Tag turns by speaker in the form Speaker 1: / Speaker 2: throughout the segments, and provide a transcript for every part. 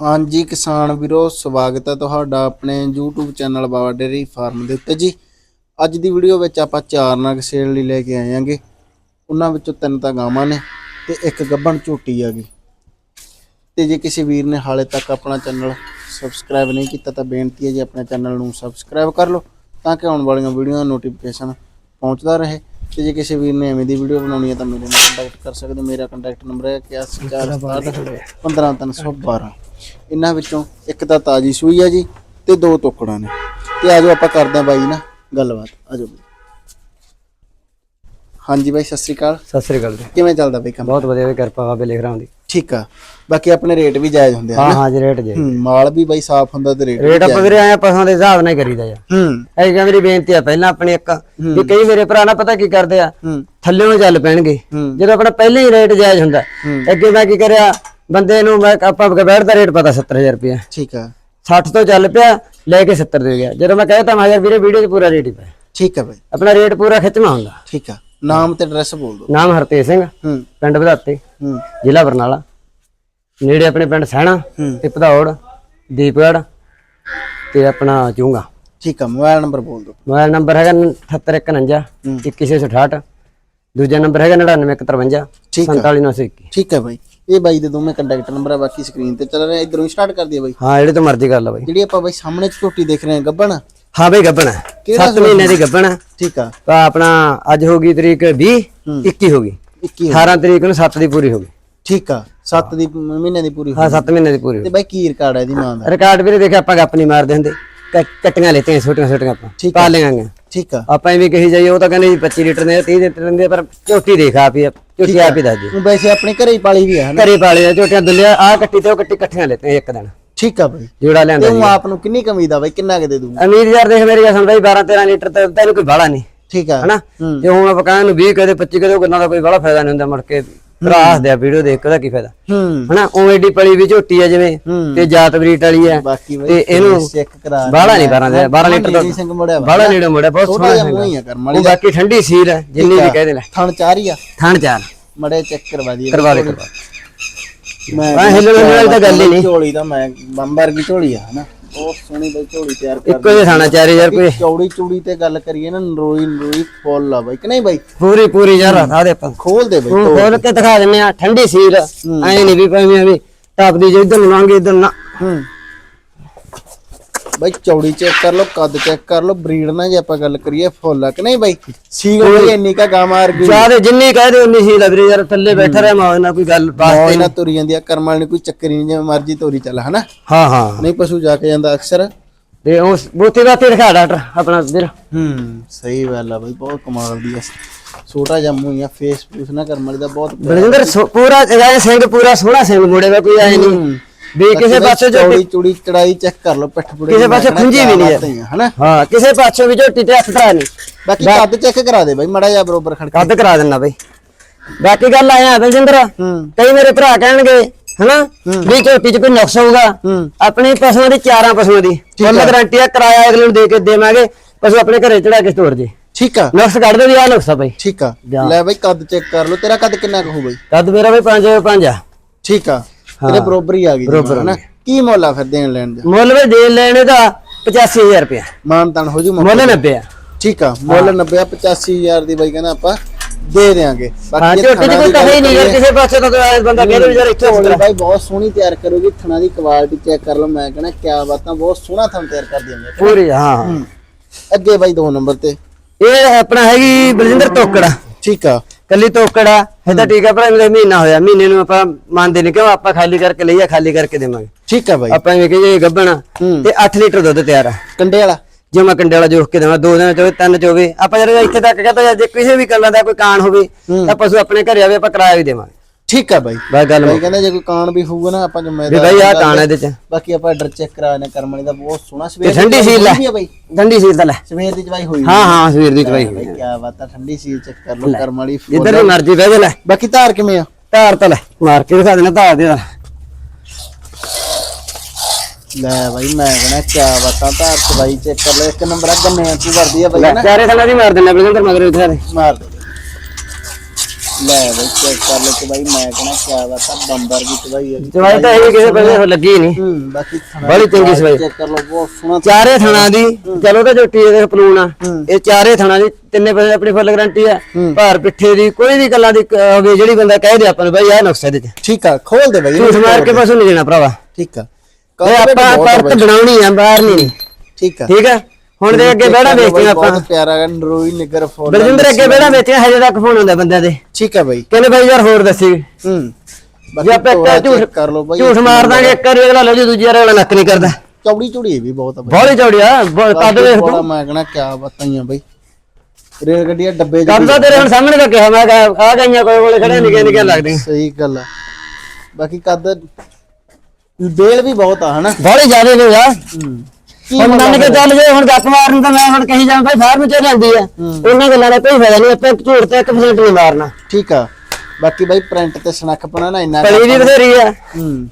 Speaker 1: ਹਾਂਜੀ ਕਿਸਾਨ ਵੀਰੋ, ਸਵਾਗਤ ਹੈ ਤੁਹਾਡਾ ਆਪਣੇ YouTube channel Baba dairy farm ਦੇ ਉੱਤੇ ਜੀ। ਅੱਜ ਦੀ ਵੀਡੀਓ ਵਿੱਚ ਆਪਾਂ ਚਾਰ ਨਗ ਸੇਲ ਲਈ ਲੈ ਕੇ ਆਏ ਆਂਗੇ ਉਹਨਾਂ ਵਿੱਚੋਂ ਤਿੰਨ ਤਾਂ ਗਾਵਾਂ ਨੇ ਤੇ ਇੱਕ ਗੱਭਣ ਝੋਟੀ ਆ ਗਈ। ਤੇ ਜੇ ਕਿਸੇ ਵੀਰ ਨੇ ਹਾਲੇ ਤੱਕ ਆਪਣਾ ਚੈਨਲ ਸਬਸਕ੍ਰਾਈਬ ਨਹੀਂ ਕੀਤਾ ਤਾਂ ਬੇਨਤੀ ਹੈ ਜੀ ਆਪਣੇ ਚੈਨਲ ਨੂੰ ਸਬਸਕ੍ਰਾਈਬ ਕਰ ਲਓ ਤਾਂ ਕਿ ਆਉਣ ਵਾਲੀਆਂ ਵੀਡੀਓ ਦਾ ਨੋਟੀਫਿਕੇਸ਼ਨ ਪਹੁੰਚਦਾ ਰਹੇ। ਤੇ ਜੇ ਕਿਸੇ ਵੀਰ ਨੇ ਐਵੇਂ ਦੀ ਵੀਡੀਓ ਬਣਾਉਣੀ ਹੈ ਤਾਂ ਮੇਰੇ ਨਾਲ ਕੰਟੈਕਟ ਕਰ ਸਕਦੇ ਹੋ। ਮੇਰਾ ਕੰਟੈਕਟ ਨੰਬਰ ਹੈ 11412 ਇਹਨਾਂ ਵਿੱਚੋਂ ਇੱਕ ਤਾਂ ਤਾਜੀ ਸੂਈ ਹੈ ਜੀ ਤੇ ਦੋ ਟੁਕੜਾਂ ਨੇ। ਤੇ ਆਜੋ ਆਪਾਂ ਕਰਦੇ ਹਾਂ ਬਾਈ ਨਾਲ ਗੱਲਬਾਤ। ਆਜੋ ਹਾਂਜੀ ਬਾਈ ਸਤਿ ਸ਼੍ਰੀ ਅਕਾਲ।
Speaker 2: ਸਤਿ ਸ੍ਰੀ ਅਕਾਲ ਜੀ।
Speaker 1: ਕਿਵੇਂ ਚੱਲਦਾ ਬਾਈ ਕੰਮ?
Speaker 2: ਬਹੁਤ ਵਧੀਆ ਵੀ ਕਿਰਪਾ ਬਾਬੇ ਲਿਖ ਰਹਾ ਹੁੰਦੀ
Speaker 1: ਠੀਕ ਆ। ਬਾਕੀ ਆਪਣੇ ਰੇਟ ਵੀ ਜਾਇਜ਼ ਹੁੰਦੇ ਆ
Speaker 2: ਹਾਂ ਹਾਂ ਜੀ ਰੇਟ ਜੀ
Speaker 1: ਹੂੰ ਮਾਲ ਵੀ ਬਾਈ ਸਾਫ਼ ਹੁੰਦਾ ਤੇ ਰੇਟ
Speaker 2: ਰੇਟ ਆਪਾਂ ਵੀਰੇ ਆਏ ਪਸਾਂ ਦੇ ਹਿਸਾਬ ਨਾਲ ਹੀ ਕਰੀਦਾ ਯਾਰ।
Speaker 1: ਹੂੰ।
Speaker 2: ਇਹ ਕਿ ਮੇਰੀ ਬੇਨਤੀ ਆ ਪਹਿਲਾਂ ਆਪਣੀ ਇੱਕ ਵੀ ਕਈ ਮੇਰੇ ਭਰਾ ਨਾ ਪਤਾ ਕੀ ਕਰਦੇ ਆ
Speaker 1: ਹੂੰ।
Speaker 2: ਥੱਲੇੋਂ ਚੱਲ ਪੈਣਗੇ।
Speaker 1: ਹੂੰ।
Speaker 2: ਜਦੋਂ ਆਪਣਾ ਪਹਿਲੇ ਹੀ ਰੇਟ ਜਾਇਜ਼ ਹੁੰਦਾ। ਅੱਗੇ ਮੈਂ ਕੀ ਕਰਿਆ ਬੰਦੇ ਨੂੰ ਮੈਂ ਆਪਾਂ ਬੈਠ ਦਾ ਰੇਟ ਪਤਾ 70000 ਰੁਪਇਆ।
Speaker 1: ਠੀਕ ਆ।
Speaker 2: 60 ਤੋਂ ਚੱਲ ਪਿਆ ਲੈ ਕੇ 70 ਦੇ ਗਿਆ। ਜਦੋਂ ਮੈਂ ਕਹਿਤਾ ਮੈਂ ਯਾਰ ਵੀਰੇ ਵੀਡੀਓ 'ਚ ਪੂਰਾ ਰੇਟ ਹੀ ਪਾਇਆ।
Speaker 1: ਠੀਕ ਆ ਬਾਈ।
Speaker 2: ਆਪਣਾ ਰੇਟ ਪੂਰਾ ਖਿੱਚਵਾ ਹੁੰਦਾ
Speaker 1: ਠੀਕ ਆ। ਨਾਮ ਤੇ ਐਡਰੈਸ ਬੋਲ ਦਿਓ।
Speaker 2: ਨਾਮ ਹਰਤੇਜ ਸਿੰਘ।
Speaker 1: ਹੂੰ।
Speaker 2: ਪਿੰਡ ਵਧਾਤੇ। ਜ਼ਿਲ੍ਹਾ ਬਰਨਾਲਾ। ਨੇੜੇ ਆਪਣੇ ਪਿੰਡ ਸਹਿਣਾ। ਤੇ ਭਦੌੜ ਦੀਪਗੜ ਤੇ ਆਪਣਾ ਚੂੰਗਾ।
Speaker 1: ਠੀਕ ਆ ਮੋਬਾਈਲ ਨੰਬਰ ਬੋਲ ਦਿਓ।
Speaker 2: ਮੋਬਾਈਲ ਨੰਬਰ ਹੈਗਾ 78149 21668 ਦੂਜਾ ਨੰਬਰ ਹੈਗਾ 9953
Speaker 1: ਠੀਕ ਆ।
Speaker 2: 47921
Speaker 1: ਠੀਕ ਹੈ ਬਾਈ। ਇਹ ਬਾਈ ਦੇ ਦੋਵੇਂ ਕੰਟੈਕਟ ਨੰਬਰ ਆ ਬਾਕੀ ਸਕਰੀਨ ਤੇ ਚੱਲ ਰਿਹਾ ਇਧਰੋਂ ਹੀ ਸਟਾਰਟ ਕਰ ਦਈਏ ਬਾਈ।
Speaker 2: ਹਾਂ ਜਿਹੜੇ ਤੋਂ ਮਰਜ਼ੀ ਕਰ ਲਾ ਬਾਈ।
Speaker 1: ਜਿਹੜੀ ਆਪਾਂ ਬਾਈ ਸਾਹਮਣੇ ਝੋਟੀ ਦੇਖ ਰਹੇ ਹਾਂ ਗੱਬਣ?
Speaker 2: ਹਾਂ ਬਾਈ ਗੱਬਣ। ਹੈ
Speaker 1: ਕਿਹੜਾ
Speaker 2: 7 ਮਹੀਨੇ ਦੀ ਗੱਬਣ। ਹੈ
Speaker 1: ਠੀਕ ਆ।
Speaker 2: ਤਾਂ ਆਪਣਾ ਅੱਜ ਹੋ ਗਈ ਤਰੀਕ 20 21 ਹੋ ਗਈ।
Speaker 1: 21
Speaker 2: 18 ਤਰੀਕ ਨੂੰ 7 ਦੀ ਪੂਰੀ ਹੋ ਗਈ।
Speaker 1: ਠੀਕ ਆ 7 ਦੀ ਮਹੀਨੇ ਦੀ ਪੂਰੀ
Speaker 2: ਹਾਂ 7 ਮਹੀਨੇ ਦੀ ਪੂਰੀ
Speaker 1: ਤੇ ਬਾਈ ਕੀ ਰਿਕਾਰਡ ਹੈ ਇਹਦੀ ਮਾਂ ਦਾ?
Speaker 2: ਰਿਕਾਰਡ ਵੀਰੇ ਦੇਖਿਆ ਆਪਾਂ ਗੱਪ ਨਹੀਂ ਮਾਰਦੇ ਹੁੰਦੇ। ਕੱਟੀਆਂ ਲੈਤੇ ਛੋਟੀਆਂ ਛੋਟੀਆਂ ਆਪਾਂ। ਪਾ ਲੇਂਗੇ
Speaker 1: ਠੀਕ ਆ।
Speaker 2: ਆਪਾਂ ਐਵੇਂ ਕਹੀ ਜਾਈਏ ਉਹ ਤਾਂ ਕਹਿੰਦੇ ਜੀ 25 ਲੀਟਰ ਨੇ 30 ਲੀਟਰ ਨੇ ਪਰ ਝੋਟੀ ਦੇਖ ਆਪ ਹੀ ਝੋਟੀ ਆਪ ਹੀ ਦੱਸ ਦੇ
Speaker 1: ਵੈਸੇ ਆਪਣੇ ਘਰੇ ਹੀ ਪਾਲੀ ਵੀ ਆ ਹਨਾ?
Speaker 2: ਘਰੇ ਪਾਲੇ ਆ ਝੋਟੀਆਂ ਦੁੱਲਿਆ ਆ ਕੱਟੀ ਤੇ ਉਹ ਕੱਟੀ ਇਕੱਠੀਆਂ ਲੈਤੇ ਇੱਕ ਦਿਨ।
Speaker 1: ਠੀਕ ਆ ਬਾਈ।
Speaker 2: ਜੋੜਾ
Speaker 1: ਤੇ
Speaker 2: ਲਿਆਂਦਾ
Speaker 1: ਉਹ ਆਪ ਨੂੰ ਕਿੰਨੀ ਕਮੀ ਦਾ ਬਾਈ? ਕਿੰਨਾ ਕੁ ਦੇ ਦੂੰਗਾ
Speaker 2: ਅਮੀਰ ਯਾਰ ਦੇਖ ਮੇਰੀ ਸੁਣ ਬਈ 12 13 ਲੀਟਰ ਤੇ ਤੈਨੂੰ ਕੋਈ ਬਾੜਾ ਨਹੀਂ
Speaker 1: ਠੀਕ ਆ
Speaker 2: ਹਨਾ?
Speaker 1: ਹੂੰ।
Speaker 2: ਜੇ ਹੁਣ ਆਪਾਂ ਕਹਿੰਦੇ ਨੂੰ 20 ਕਦੇ 25 ਕਦੇ ਉਹਨਾਂ ਦਾ ਕੋਈ ਬੜਾ ਫਾਇਦਾ ਨਹੀਂ ਹੁੰਦਾ ਮੁੜ ਕੇ ਭਰਾ ਹੱਸਦੇ ਆ ਵੀਡੀਓ ਦੇਖ ਕੇ ਕੀ ਫਾਇਦਾ?
Speaker 1: ਹੂੰ।
Speaker 2: ਹਨਾ? ਉਵੇਂ ਏਡੀ ਪਲੀ ਵੀ ਝੋਟੀ ਆ ਜਿਵੇਂ
Speaker 1: ਹੂੰ।
Speaker 2: ਤੇ ਜਾਤ ਬਰੀਟ ਵਾਲੀ ਆ ਤੇ ਇਹਨੂੰ
Speaker 1: ਚੈੱਕ ਕਰਾ
Speaker 2: ਬਾਹਲਾ ਨਹੀਂ 12 ਦੇ 12 ਲੀਟਰ
Speaker 1: ਵਾ।
Speaker 2: ਬਾਹਲਾ ਲੀਟਰ ਮੁੜਿਆ ਬਹੁਤ ਸੋਹਣਾ
Speaker 1: ਹੀ ਆ
Speaker 2: ਉਹ ਬਾਕੀ ਠੰਡੀ ਸੀਲ ਹੈ ਜਿੰਨੀ ਵੀ ਕਹਿ ਦੇ ਲੈ।
Speaker 1: ਥਣ ਚਾਰ ਹੀ ਆ।
Speaker 2: ਥਣ ਚਾਰ।
Speaker 1: ਮੜੇ ਚੈੱਕ ਕਰਵਾ ਦਈਏ।
Speaker 2: ਕਰਵਾ ਦੇ ਕਰਵਾ
Speaker 1: ਮੈਂ
Speaker 2: ਹਿੱਲਣ ਵਾਲੀ ਤਾਂ ਗੱਲ ਹੀ ਨਹੀਂ।
Speaker 1: ਝੋਲੀ ਤਾਂ ਮੈਂ ਬੰਬਰ ਦੀ ਝੋਲੀ ਆ ਹਨਾ? ਬਹੁਤ ਸੋਹਣੀ ਬਈ ਝੋਲੀ ਤਿਆਰ ਕਰ
Speaker 2: ਇੱਕੋ ਜਿਹਾ ਥਾਣਾ ਚਾਰ ਯਾਰ ਕੋਈ
Speaker 1: ਚੌੜੀ ਚੂੜੀ ਤੇ ਗੱਲ ਕਰੀਏ ਨਾ ਨਰੋਈ ਨਰੋਈ ਫੁੱਲ ਆ ਬਾਈ। ਕਿ ਨਹੀਂ ਬਾਈ?
Speaker 2: ਪੂਰੀ ਪੂਰੀ ਯਾਰ ਆ ਦੇ ਆਪਾਂ।
Speaker 1: ਖੋਲ ਦੇ ਬਾਈ
Speaker 2: ਹੁਣ ਖੋਲ ਕੇ ਦਿਖਾ ਦਿੰਨੇ ਆ ਠੰਡੀ ਸੀਲ। ਐ ਨਹੀਂ ਵੀ ਭਾਵੇਂ ਵੀ ਟੱਪਦੀ ਜੇ ਇਧਰ ਨੂੰ ਲੰਘੇ ਇਧਰ ਨਾ।
Speaker 1: ਹੂੰ। ਬਾਈ ਚੌੜੀ ਚੈੱਕ ਕਰ ਲਓ ਕੱਦ ਚੈੱਕ ਕਰ ਲਓ ਬਰੀਡ ਨਾਲ ਜੇ ਆਪਾਂ ਗੱਲ ਕਰੀਏ ਫੁੱਲ ਕਿ ਨਹੀਂ ਬਾਈ? ਸੀਲ ਬਈ ਇੰਨੀ ਕਾ ਗਾਂ ਮਾਰ ਗਈ
Speaker 2: ਜਿਆਦੇ ਜਿੰਨੀ ਕਹਦੇ ਉਨੀ ਸੀਲ ਆ ਵੀਰੇ ਯਾਰ ਥੱਲੇ ਬੈਠਾ ਰਿਹਾ ਮਾਂ ਨਾਲ ਕੋਈ ਗੱਲ ਬਾਤ
Speaker 1: ਮੌਜ ਨਾਲ ਤੁਰੀ ਜਾਂਦੀ ਆ ਕਰਮ ਵਾਲੀ ਨੇ ਕੋਈ ਚੱਕਰ ਨਹੀਂ ਜਿਵੇਂ ਮਰਜ਼ੀ ਤੋਰੀ ਚੱਲ ਹਨਾ?
Speaker 2: ਹਾਂ ਹਾਂ।
Speaker 1: ਨਹੀਂ ਪਸ਼ੂ ਜਾ ਕੇ ਜਾਂਦਾ ਅਕਸਰ।
Speaker 2: ਤੇ ਉਸ ਬੋਤੇ ਦਾ ਤੇ ਦਿਖਾ ਡਾਕਟਰ ਆਪਣਾ ਵੀਰ
Speaker 1: ਹੂੰ ਸਹੀ ਗੱਲ ਆ ਬਾਈ ਬਹੁਤ ਕਮਾਲ ਦੀ ਆ। ਛੋਟਾ ਜਿਹਾ ਮੂੰਹ ਆ ਫੇਸ ਫੂਸ ਨਾ ਕਰਮ ਵਾਲੀ ਦਾ ਬਹੁਤ।
Speaker 2: ਬਲਜਿੰਦਰ ਸੋ- ਪੂਰਾ ਐ ਸਿੰਘ ਪੂਰਾ ਸੋਹਣਾ ਸਿੰਘ ਮੁੰਡੇ ਦਾ ਕੋਈ ਐ ਨਹੀਂ। ਵੀ ਕਿਸੇ ਪਾਸੇ ਜੋ
Speaker 1: ਚੌੜੀ ਚੂੜੀ ਚੜਾਈ ਚੈੱਕ ਕਰ ਲਓ ਪਿੱਠ ਪੁੜੇ
Speaker 2: ਕਿਸੇ ਪਾਸੇ ਖੁੰਝੀ ਵੀ ਨਹੀਂ ਹੈ।
Speaker 1: ਹਨਾ?
Speaker 2: ਹਾਂ ਕਿਸੇ ਪਾਸੇ ਵੀ ਤੇ ਹੱਥ ਧਰਾ ਨਹੀਂ।
Speaker 1: ਬਾਕੀ ਕੱਦ ਚੈੱਕ ਕਰਾ ਦੇ ਬਾਈ ਮੜਾ ਜਾ ਬਰੋਬਰ ਖੜ ਕੇ
Speaker 2: ਕੱਦ ਕਰਾ ਦਿੰਨਾ ਬਈ। ਬਾਕੀ ਗੱਲ ਆਇਆ ਬਲਜਿੰਦਰ
Speaker 1: ਹੂੰ।
Speaker 2: ਕਈ ਮੇਰੇ ਭਰਾ ਕਹਿਣਗੇ ਹਨਾ ਵੀ ਝੋਟੀ 'ਚ ਕੋਈ ਨੁਕਸ ਹੋਊਗਾ ਆਪਣੀ ਪਸ਼ੂਆਂ ਦੀ ਚਾਰਾਂ ਪਸ਼ੂਆਂ ਦੀ। ਫੁੱਲ ਗਾਰੰਟੀ ਆ ਕਿਰਾਇਆ ਅਗਲੇ ਨੂੰ ਦੇ ਕੇ ਦੇਵਾਂਗੇ ਪਸ਼ੂ ਆਪਣੇ ਘਰੇ ਚੜਾ ਕੇ ਸਟੋਰ ਜੇ
Speaker 1: ਠੀਕ ਆ।
Speaker 2: ਨੁਕਸ ਕੱਢ ਦੇ ਵੀ ਆ ਨੁਕਸ ਆ ਬਈ।
Speaker 1: ਠੀਕ ਆ।
Speaker 2: ਜਾ।
Speaker 1: ਲੈ ਬਾਈ ਕੱਦ ਚੈੱਕ ਕਰ ਲਓ। ਤੇਰਾ ਕੱਦ ਕਿੰਨਾ ਕੁ ਹੋ ਬਾਈ?
Speaker 2: ਕੱਦ ਮੇਰਾ ਬਈ 5 5 ਆ।
Speaker 1: ਠੀਕ ਆ। ਤੇਰੇ ਬਰੋਬਰ ਹੀ ਆ ਗਈ
Speaker 2: ਬਰੋਬਰ
Speaker 1: ਹਨਾ? ਕੀ ਮੁੱਲ ਆ ਫਿਰ ਦੇਣ ਲੈਣ ਦਾ?
Speaker 2: ਮੁੱਲ ਵੀ ਦੇ ਲੈਣੇ ਦਾ 85000 ਰੁਪਇਆ।
Speaker 1: ਮਾਨ ਤਾਨ ਹੋ ਜੂ ਮੁੱਲ
Speaker 2: ਮੁੱਲ 90 ਆ।
Speaker 1: ਠੀਕ ਆ ਮੁੱਲ 90 85000 ਦੀ ਬਾਈ ਕਹਿੰਦਾ ਆਪਾਂ ਦੇ ਦੇਾਂਗੇ ਬਾਕੀ
Speaker 2: ਝੋਟੀ 'ਚ ਕੋਈ ਕਹੇ ਨਹੀਂ ਯਾਰ ਕਿਸੇ ਪਾਸੇ ਤੋਂ ਬੰਦਾ ਕਹਿੰਦਾ ਵੀ ਯਾਰ ਇੱਥੇ
Speaker 1: ਝੋਲੀ ਬਾਈ ਬਹੁਤ ਸੋਹਣੀ ਤਿਆਰ ਕਰੋਗੇ ਥਣਾ ਦੀ ਕੁਆਲਿਟੀ ਚੈੱਕ ਕਰ ਲਓ। ਮੈਂ ਕਹਿੰਦਾ ਕਿਆ ਬਾਤਾਂ ਬਹੁਤ ਸੋਹਣਾ ਥਣ ਤਿਆਰ ਕਰ ਦਿਆਂਗੇ
Speaker 2: ਪੂਰੀ ਹਾਂ।
Speaker 1: ਅੱਗੇ ਬਾਈ ਦੋ ਨੰਬਰ ਤੇ।
Speaker 2: ਇਹ ਆਪਣਾ ਹੈਗੀ ਬਲਜਿੰਦਰ ਤੋਕੜਾ।
Speaker 1: ਠੀਕ ਆ।
Speaker 2: ਕੱਲੀ ਇਹਦਾ ਠੀਕ ਆ ਭਰਾ ਮੇਰੇ ਮਹੀਨਾ ਹੋਇਆ ਮਹੀਨੇ ਨੂੰ ਆਪਾਂ ਮੰਨਦੇ ਨਹੀਂ ਕਿਉਂ ਆਪਾਂ ਖਾਲੀ ਕਰਕੇ ਲਈਆ ਖਾਲੀ ਕਰਕੇ ਦੇਵਾਂਗੇ।
Speaker 1: ਠੀਕ ਆ ਬਾਈ।
Speaker 2: ਆਪਾਂ ਇਹ ਕਹੀਏ ਗੱਬਣਾ। ਤੇ 8 ਲੀਟਰ ਦੁੱਧ ਤਿਆਰ ਆ।
Speaker 1: ਕੰਡੇ ਵਾਲਾ?
Speaker 2: ਜੇ ਮੈਂ ਕੰਡੇ ਵਾਲਾ ਜੋਖ ਕੇ ਦੇਵਾਂ ਦੋ ਦਿਨ ਚ ਹੋਵੇ ਤਿੰਨ ਚ ਹੋਵੇ ਆਪਾਂ ਜਦੋਂ ਇੱਥੇ ਤੱਕ ਕਹਤਾ ਜੇ ਕਿਸੇ ਵੀ ਗੱਲਾਂ ਦਾ ਕੋਈ ਕਾਣ ਹੋਵੇ ਤਾਂ ਪਸ਼ੂ ਆਪਣੇ ਘਰੇ ਆਵੇ ਆਪਾਂ ਕਿਰਾਇਆ ਵੀ ਦੇਵਾਂਗੇ।
Speaker 1: ਠੀਕ ਆ ਬਾਈ।
Speaker 2: ਬਸ ਗੱਲ
Speaker 1: ਬਾਈ। ਕਹਿੰਦਾ ਜੇ ਕੋਈ ਕਾਨ ਵੀ ਹੋਊਗਾ ਨਾ ਆਪਾਂ
Speaker 2: ਵੀ
Speaker 1: ਜ਼ਿੰਮੇਦਾਰ
Speaker 2: ਬਈ ਆ
Speaker 1: ਗੱਲ
Speaker 2: ਕਾਣ
Speaker 1: ਹੈ।
Speaker 2: ਇਹਦੇ ਚ।
Speaker 1: ਬਾਕੀ ਆਪਾਂ ਆਰਡਰ ਚੈੱਕ ਕਰਾਣੇ ਕਰਮਣੀ ਦਾ ਬਹੁਤ ਸੋਹਣਾ।
Speaker 2: ਤੇ
Speaker 1: ਸਵੇਰ ਦੀ
Speaker 2: ਠੰਡੀ ਸੀਲ ਲੈ
Speaker 1: ਆ ਬਾਈ।
Speaker 2: ਠੰਡੀ ਸੀਲ ਤਾਂ ਲੈ।
Speaker 1: ਸਵੇਰ ਦੀ ਚਵਾਈ ਹੋਈ
Speaker 2: ਹਾਂ ਹਾਂ ਸਵੇਰ ਦੀ ਚਵਾਈ
Speaker 1: ਬਾਈ ਕੀ ਬਾਤ ਆ ਠੰਡੀ ਸੀਲ ਚੈੱਕ ਕਰ ਲਓ ਕਰਮ ਵਾਲੀ ਫੁੱਲ।
Speaker 2: ਜਿੱਧਰ ਦੀ ਮਰਜ਼ੀ ਬਹਿ ਜਾ ਲੈ।
Speaker 1: ਬਾਕੀ ਧਾਰ ਕਿਵੇਂ ਆ?
Speaker 2: ਧਾਰ ਤਾਂ ਲੈ ਮਾਰ ਕੇ ਦਿਖਾ ਦੇਣਾ ਧਾਰ ਦੇ ਨਾਲ।
Speaker 1: ਲੈ ਬਾਈ ਮੈਂ ਕਹਿੰਦਾ ਕੀ ਬਾਤਾਂ ਧਾਰ ਚਵਾਈ ਚੈੱਕ ਕਰ ਲੈ ਇੱਕ ਨੰਬਰ ਆ ਗੰਨੇ ਤੂੰ ਵਰਦੀ ਆ ਬਾਈ
Speaker 2: ਲੈ
Speaker 1: ਨਾ
Speaker 2: ਚਾਰੇ ਥਾਂ ਦੀ ਮਾਰ ਦੇਣਾ ਬਲਜਿੰਦਰ ਮਗਰ ਉਠਾ ਦੇ।
Speaker 1: ਮਾਰ ਦੇ। ਲੈ ਬਈ ਚੈੱਕ ਕਰ ਲੈ ਤੇ ਬਾਈ ਮੈਂ ਕਹਣਾ ਕਿਆ ਬਾਤ ਆ ਬੰਬਰ ਦੀ ਚਵਾਈ ਹੈ
Speaker 2: ਚਵਾਈ ਤਾਂ ਇਹ ਕਿਸੇ ਬੰਦੇ ਲੱਗੀ ਨਹੀਂ।
Speaker 1: ਹੂੰ ਬਾਕੀ ਥਣਾ
Speaker 2: ਬੜੀ ਚੰਗੀ ਸਵਾਈ।
Speaker 1: ਚੈੱਕ ਕਰ ਲਓ ਬਹੁਤ ਸੋਹਣਾ
Speaker 2: ਚਾਰੇ ਥਣਾ। ਦੀ ਚਲੋ ਤਾਂ ਝੋਟੀ ਇਹਦੇ ਪਲੂਣ ਆ। ਇਹ ਚਾਰੇ ਥਣਾ ਦੀ ਤਿੰਨੇ ਬੰਦੇ ਆਪਣੀ ਫੁੱਲ ਗਾਰੰਟੀ ਆ। ਭਾਰ ਪਿੱਠੇ ਦੀ ਕੋਈ ਵੀ ਗੱਲਾਂ ਦੀ ਕ- ਹੋਵੇ ਜਿਹੜੀ ਬੰਦਾ ਕਹਿ ਦੇ ਆਪਾਂ ਨੂੰ ਬਈ ਆਹ ਨੁਕਸ ਇਹਦੇ ਚ।
Speaker 1: ਠੀਕ ਆ ਖੋਲ ਦੇ ਬਾਈ
Speaker 2: ਝੂਠ ਮਾਰ ਕੇ ਬਸ ਨਹੀਂ ਦੇਣਾ ਭਰਾਵਾ।
Speaker 1: ਠੀਕ ਆ।
Speaker 2: ਇਹ ਆਪਾਂ ਪਰਤ ਬਣਾਉਣੀ ਆ ਬਾਹਰ ਨਹੀਂ।
Speaker 1: ਠੀਕ ਆ।
Speaker 2: ਠੀਕ ਆ? ਹੁਣ ਦੇ ਅੱਗੇ ਬਹਿਣਾ ਵੇਚੀਆਂ ਆਪਾਂ।
Speaker 1: ਬਹੁਤ ਪਿਆਰਾ ਗਾ ਨਰੋਈ ਨਿਗਰ ਫੋਨ
Speaker 2: ਬਲਜਿੰਦਰ ਅੱਗੇ ਬਹਿਣਾ ਵੇਚੀਆਂ ਹਜੇ ਤੱਕ ਫੋਨ ਹੁੰਦਾ ਬੰਦਿਆਂ ਦੇ।
Speaker 1: ਠੀਕ ਆ ਬਾਈ।
Speaker 2: ਕਹਿੰਦੇ ਬਾਈ ਯਾਰ ਹੋਰ ਦੱਸੀ।
Speaker 1: ਹੂੰ।
Speaker 2: ਜੇ ਆਪਾਂ ਇੱਕ ਝੂਠ
Speaker 1: ਕਰ ਲਓ ਬਾਈ
Speaker 2: ਝੂਠ ਮਾਰ ਦਾਂਗੇ ਇੱਕ ਵਾਰੀ ਅਗਲਾ ਲੈ ਜੀ ਦੂਜੀ ਵਾਰ ਅਗਲਾ ਨੱਕ ਨਹੀਂ ਕਰਦਾ।
Speaker 1: ਚੌੜੀ ਚੌੜੀ ਇਹ ਵੀ ਬਹੁਤ ਆ ਬਾਈ।
Speaker 2: ਬੋਲੀ ਚੌੜਿਆ ਕੱਦ ਵੇਖ
Speaker 1: ਬੜਾ
Speaker 2: ਤੂੰ
Speaker 1: ਮੈਂ ਕਹਣਾ ਕਿਆ ਬਤਾਈਆਂ ਬਾਈ। ਰੇਲ ਗੱਡੀਆਂ ਡੱਬੇ
Speaker 2: ਕੱਦ ਤਾਂ ਤੇਰੇ ਹੁਣ ਸਾਹਮਣੇ ਤਾਂ ਕਿਹਾ ਮੈਂ ਕਿਹਾ ਆ ਗਈਆਂ ਕੋਈ ਕੋਲੇ ਖੜੇ ਨਿੱਕੇ ਨਿੱਕੇ ਲੱਗਦੀਆਂ।
Speaker 1: ਸਹੀ ਗੱਲ ਆ। ਬਾਕੀ ਕੱਦ ਬੇਲ ਵੀ ਬਹੁਤ ਆ ਹਨਾ?
Speaker 2: ਬੋਲੀ ਜ਼ਿਆਦੇ ਨੇ ਯਾਰ।
Speaker 1: ਹੂੰ। ਕੀ
Speaker 2: ਹੁਣ ਮੰਨ ਕੇ ਚੱਲ ਜੇ ਹੁਣ ਗੱਪ ਮਾਰਨ ਤਾਂ ਮੈਂ ਹੁਣ ਕਹੀ ਜਾਵਾਂ ਭਾਈ ਫਾਰਮ ਚ ਜਾਂਦੀ ਆ? ਉਹਨਾਂ ਗੱਲਾਂ ਦਾ ਕੋਈ ਫਾਇਦਾ ਨਹੀਂ ਆਪਾਂ ਝੂਠ ਤੇ 1% ਨਹੀਂ ਮਾਰਨਾ।
Speaker 1: ਠੀਕ ਆ। ਬਾਕੀ ਬਾਈ ਪ੍ਰਿੰਟ ਤੇ ਸਨੱਖਪਣਾ ਨਾ ਇੰਨਾ
Speaker 2: ਪਲੀ ਵੀ ਬਥੇਰੀ ਆ।
Speaker 1: ਹੂੰ।